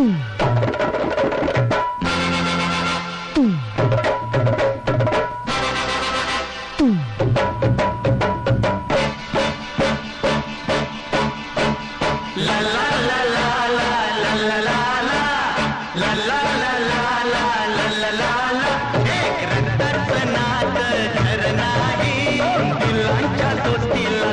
एक रक्ताचं नातं ठरणार दिलांच्या दोस्तीला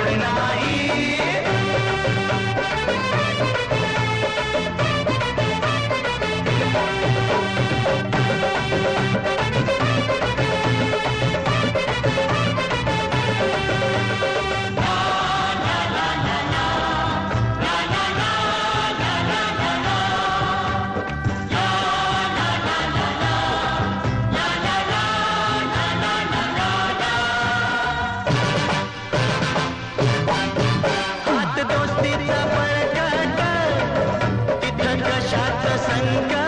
तिथं कशात संक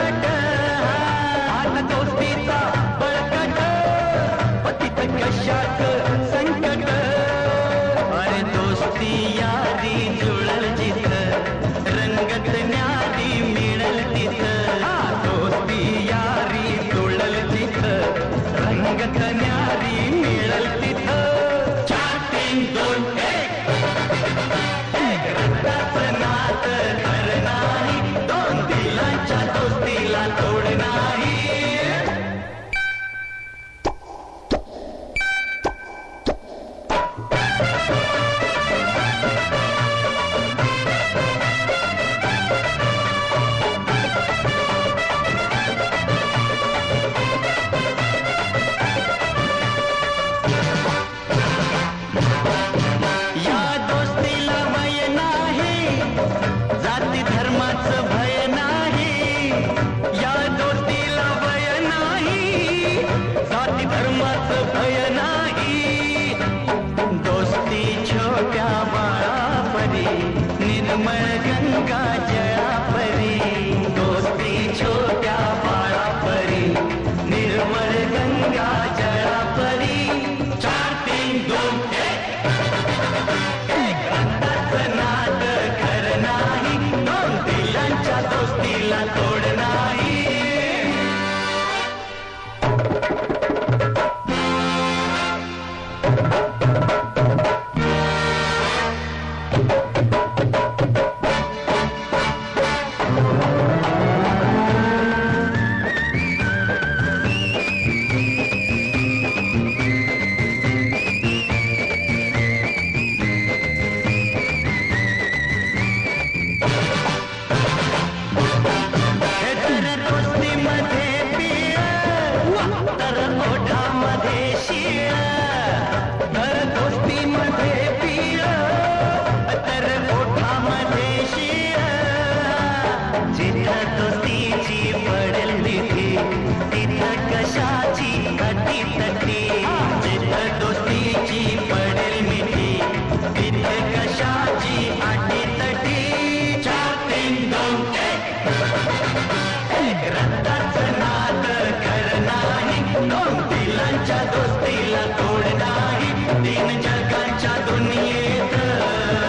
निर्मळ गंगा जल Jaya Jaya